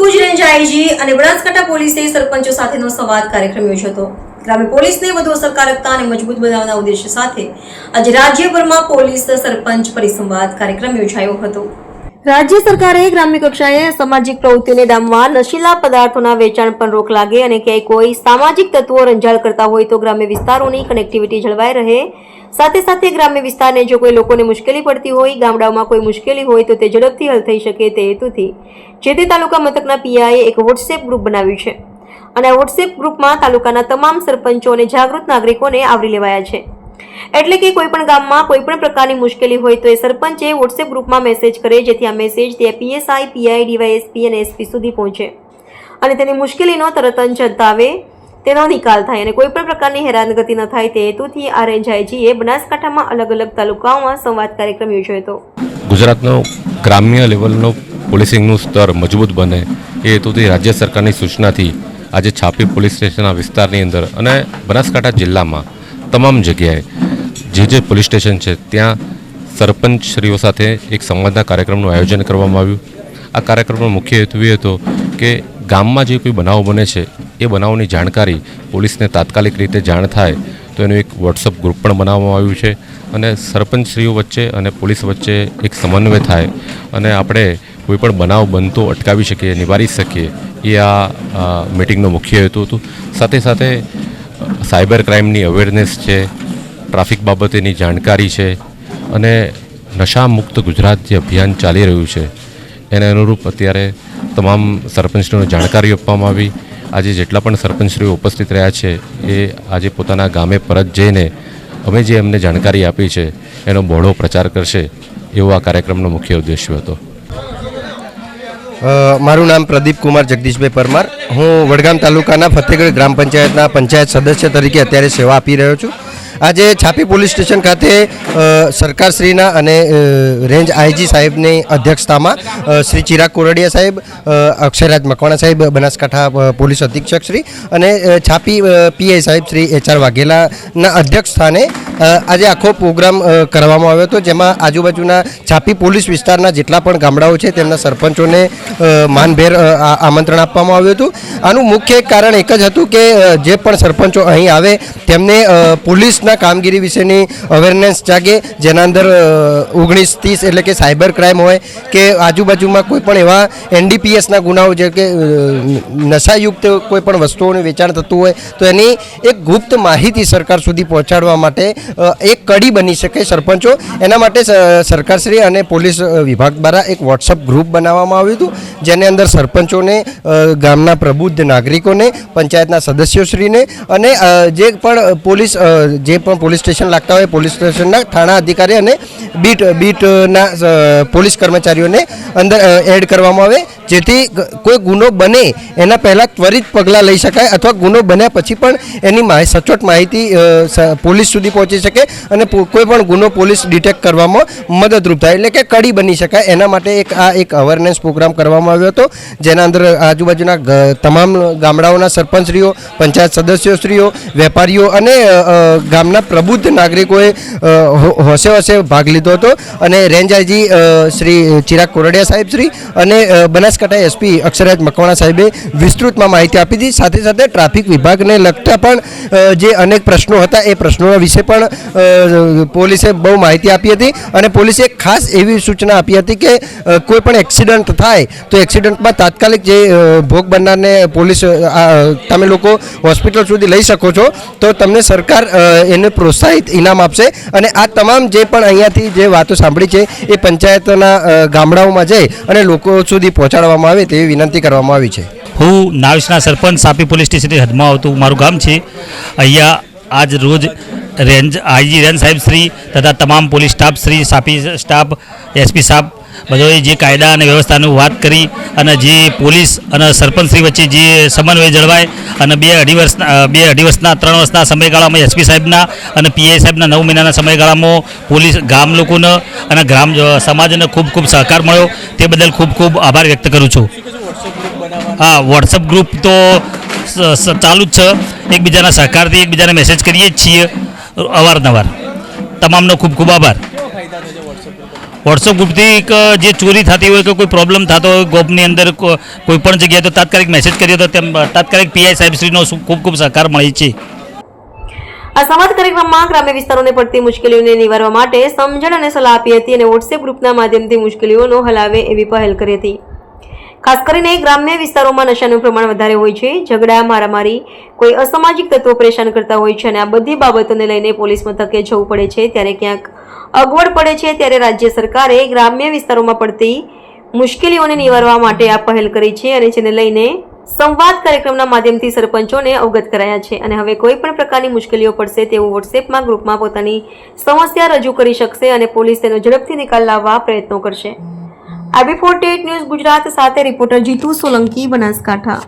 Bhuj range IG અને બનાસકાંઠા પોલીસે સરપંચો સાથેનો સંવાદ કાર્યક્રમ યોજ્યો હતો. ગ્રામ્ય પોલીસને વધુ અસરકારકતા અને મજબૂત બનાવવાના ઉદ્દેશ્ય સાથે આજે રાજ્યભરમાં પોલીસ સરપંચ પરિસંવાદ કાર્યક્રમ યોજાયો હતો. રાજ્ય સરકારે ગ્રામ્ય કક્ષાએ સામાજિક પ્રવૃત્તિને ડામવા નશીલા પદાર્થોના વેચાણ પર રોક લાગે અને ક્યાંય કોઈ સામાજિક તત્વો રંજાળ કરતા હોય તો ગ્રામ્ય વિસ્તારોની કનેક્ટિવિટી જળવાઈ રહે. સાથે સાથે ગ્રામ્ય વિસ્તારને જો કોઈ લોકોને મુશ્કેલી પડતી હોય, ગામડાઓમાં કોઈ મુશ્કેલી હોય તો તે ઝડપથી હલ થઈ શકે તે હેતુથી જે તે તાલુકા મથકના પીઆઈએ એક વોટ્સએપ ગ્રુપ બનાવ્યું છે. અને આ વોટ્સએપ ગ્રુપમાં તાલુકાના તમામ સરપંચો અને જાગૃત નાગરિકોને આવરી લેવાયા છે. એટલે કે કોઈ પણ ગામમાં કોઈ પણ પ્રકારની મુશ્કેલી હોય તો એ સરપંચે વોટ્સએપ ગ્રુપમાં મેસેજ કરે, જેથી આ મેસેજ તે પીએસઆઈ પીઆઈ ડીવાયએસપી અને એસપી સુધી પહોંચે. અને તેની મુશ્કેલીનો તરત જ જતાવે તેનો નિકાલ થાય અને કોઈ પણ પ્રકારની હેરાનગતિ ન થાય તે હેતુથી આ રેન્જ આઈજીએ બનાસકાંઠામાં અલગ અલગ તાલુકાઓમાં સંવાદ કાર્યક્રમ યોજ્યો હતો. ગુજરાતનો ગ્રામ્ય લેવલનો પોલીસિંગનું સ્તર મજબૂત બને એ હેતુથી રાજ્ય સરકારની સૂચનાથી આજે છાપી પોલીસ સ્ટેશનના વિસ્તારની અંદર અને બનાસકાંઠા જિલ્લામાં તમામ જગ્યાએ જે જે પોલીસ સ્ટેશન છે, ત્યાં સરપંચશ્રીઓ સાથે એક સંવાદના કાર્યક્રમનું આયોજન કરવામાં આવ્યું. આ કાર્યક્રમનો મુખ્ય હેતુ એ હતો કે ગામમાં જે કોઈ બનાવ બને છે, એ બનાવની જાણકારી પોલીસને તાત્કાલિક રીતે જાણ થાય તો એનું એક વોટ્સઅપ ગ્રુપ પણ બનાવવામાં આવ્યું છે અને સરપંચશ્રીઓ વચ્ચે અને પોલીસ વચ્ચે એક સમન્વય થાય અને આપણે કોઈ પણ બનાવ બનતો અટકાવી શકીએ, નિવારી શકીએ, એ આ મિટિંગનો મુખ્ય હેતુ હતું. સાથે સાથે સાયબર ક્રાઇમની અવેરનેસ છે, ટ્રાફિક બાબતેની જાણકારી છે અને નશા મુક્ત ગુજરાત જે અભિયાન ચાલી રહ્યું છે, એને અનુરૂપ અત્યારે તમામ સરપંચને જાણકારી આપવામાં આવી. આજે જેટલા પણ સરપંચશ્રીઓ ઉપસ્થિત રહ્યા છે, એ આજે પોતાના ગામે પરત જઈને અમે જે એમને જાણકારી આપી છે, એનો બહોળો પ્રચાર કરશે, એવો આ કાર્યક્રમનો મુખ્ય ઉદ્દેશ્ય હતો. મારું નામ પ્રદીપ કુમાર જગદીશભાઈ પરમાર. હું વડગામ તાલુકાના ફતેગઢ ગ્રામ પંચાયતના પંચાયત સદસ્ય તરીકે અત્યારે સેવા આપી રહ્યો છું. આજે છાપી પોલીસ સ્ટેશન ખાતે સરકારશ્રીના અને રેન્જ આઈજી સાહેબની અધ્યક્ષતામાં શ્રી ચિરાગ કોરડિયા સાહેબ અક્ષયરાજ મકવાણા સાહેબ બનાસકાંઠા પોલીસ અધિક્ષક શ્રી અને છાપી પીઆઈ સાહેબ શ્રી એચ આર વાઘેલાના અધ્યક્ષ સ્થાને આજે આખો પ્રોગ્રામ કરવામાં આવ્યો હતો. જેમાં આજુબાજુના છાપી પોલીસ વિસ્તારના જેટલા પણ ગામડાઓ છે તેમના સરપંચોને માનભેર આમંત્રણ આપવામાં આવ્યું હતું. આનું મુખ્ય કારણ એક જ હતું કે જે પણ સરપંચો અહીં આવે તેમને અ, પોલીસના કામગીરી વિશેની અવેરનેસ જાગે જેના અંદર ઓગણીસ ત્રીસ એટલે કે સાયબર ક્રાઇમ હોય કે આજુબાજુમાં કોઈ પણ એવા એનડીપીએસના ગુનાઓ જે કે નશાયુક્ત કોઈ પણ વસ્તુઓનું વેચાણ થતું હોય તો એની એક ગુપ્ત માહિતી સરકાર સુધી પહોંચાડવા માટે એક કડી બની શકે સરપંચો. એના માટે સરકારશ્રી અને પોલીસ વિભાગ દ્વારા એક વોટ્સઅપ ગ્રુપ બનાવવામાં આવ્યું હતું જેની અંદર સરપંચોને ગામના પ્રબુદ્ધ નાગરિકોને પંચાયતના સદસ્યોશ્રીને અને જે પણ પોલીસ અ, પણ પોલીસ સ્ટેશન લાગતા હોય પોલીસ સ્ટેશનના થાણા અધિકારી અને બીટ બીટના પોલીસ કર્મચારીઓને અંદર એડ કરવામાં આવે જેથી કોઈ ગુનો બને એના પહેલાં ત્વરિત પગલાં લઈ શકાય અથવા ગુનો બન્યા પછી પણ એની સચોટ માહિતી પોલીસ સુધી પહોંચી શકે અને કોઈ પણ ગુનો પોલીસ ડિટેક્ટ કરવામાં મદદરૂપ થાય. એટલે કે કડી બની શકાય. એના માટે એક આ એક અવેરનેસ પ્રોગ્રામ કરવામાં આવ્યો હતો જેના અંદર આજુબાજુના તમામ ગામડાઓના સરપંચશ્રીઓ પંચાયત સદસ્યશ્રીઓ વેપારીઓ અને અ, ગામના પ્રબુદ્ધ નાગરિકોએ હોશે હોશે ભાગ લીધો હતો. અને રેન્જ આઈજી શ્રી ચિરાગ કોરડિયા સાહેબ શ્રી અને બનાસકાંઠા એસપી અક્ષરાજ મકવાણા સાહેબે વિસ્તૃતમાં માહિતી આપી હતી. સાથે સાથે ટ્રાફિક વિભાગને લગતા પણ જે અનેક પ્રશ્નો હતા એ પ્રશ્નોના વિશે પણ પોલીસે બહુ માહિતી આપી હતી. અને પોલીસે ખાસ એવી સૂચના આપી હતી કે કોઈ પણ એક્સિડન્ટ થાય તો એક્સિડન્ટમાં તાત્કાલિક જે ભોગ બનનારને પોલીસ તમે લોકો હોસ્પિટલ સુધી લઈ શકો છો. તો તમને સરકાર એને પ્રોત્સાહિત ઇનામ આપશે. અને આ તમામ જે પણ અહીંયાથી જે વાતો સાંભળી છે, એ પંચાયતના ગામડાઓમાં જઈ અને લોકો સુધી પહોંચાડવામાં આવે તેવી વિનંતી કરવામાં આવી છે. હું નાવિસના સરપંચ, સાપી પોલીસ સ્ટેશનની હદમાં આવતું, મારું ગામ છે. અહીંયા આજ રોજ રેન્જ, આઈજી રેન્જ સાહેબ શ્રી તથા તમામ પોલીસ સ્ટાફ શ્રી, સાપી સ્ટાફ, એસપી સાહેબ બધોએ જે કાયદા અને વ્યવસ્થાની વાત કરી અને જે પોલીસ અને સરપંચ શ્રી વચ્ચે જે સમન્વય જળવાય અને બે અઢી વર્ષના બે અઢી વર્ષના, ત્રણ વર્ષના સમયગાળામાં એસપી સાહેબના અને પીઆઈ સાહેબના નવ મહિનાના સમયગાળામાં પોલીસ ગામ લોકોને અને ગ્રામ સમાજને ખૂબ ખૂબ સહકાર મળ્યો. તે બદલ ખૂબ ખૂબ આભાર વ્યક્ત કરું છું. હા વોટ્સઅપ ગ્રુપ તો ચાલુ જ છે. એકબીજાના સહકારથી એકબીજાને મેસેજ કરીએ જ છીએ અવારનવાર. તમામનો ખૂબ ખૂબ આભાર. વોટ્સઅપ ગ્રુપથી જે ચોરી થતી હોય કે કોઈ પ્રોબ્લેમ થતો હોય, ગોપની અંદર કોઈ પણ જગ્યાએ તો તાત્કાલિક મેસેજ કર્યો તો તેમ તાત્કાલિક પીઆઈ સાહેબશ્રીનો ખૂબ ખૂબ સહકાર મળે છે. આ સંવાદ કાર્યક્રમમાં ગ્રામ્ય વિસ્તારોને પડતી મુશ્કેલીઓને નિવારવા માટે સમજણ અને સલાહ આપી હતી અને વોટ્સએપ ગ્રુપના માધ્યમથી મુશ્કેલીઓનો હલાવે એવી પહેલ કરી હતી. ખાસ કરીને ગ્રામ્ય વિસ્તારોમાં નશાનું પ્રમાણ વધારે હોય છે, ઝઘડા, મારામારી, કોઈ અસામાજિક તત્વો પરેશાન કરતા હોય છે અને આ બધી બાબતોને લઈને પોલીસ મથકે જવું પડે છે, ત્યારે ક્યાંક અગવડ પડે છે ત્યારે રાજ્ય સરકારે ગ્રામ્ય વિસ્તારોમાં પડતી મુશ્કેલીઓને નિવારવા માટે આ પહેલ કરી છે અને જેને લઈને સંવાદ કાર્યક્રમના માધ્યમથી સરપંચોને અવગત કરાયા છે. અને હવે કોઈ પણ પ્રકારની મુશ્કેલીઓ પડશે તેવું વોટ્સએપમાં ગ્રુપમાં પોતાની સમસ્યા રજૂ કરી શકશે અને પોલીસ તેનો ઝડપથી નિકાલ લાવવા પ્રયત્નો કરશે. આરબી ફોર્ટી ન્યૂઝ ગુજરાત સાથે રિપોર્ટર જીતુ સોલંકી બનાસકાંઠા.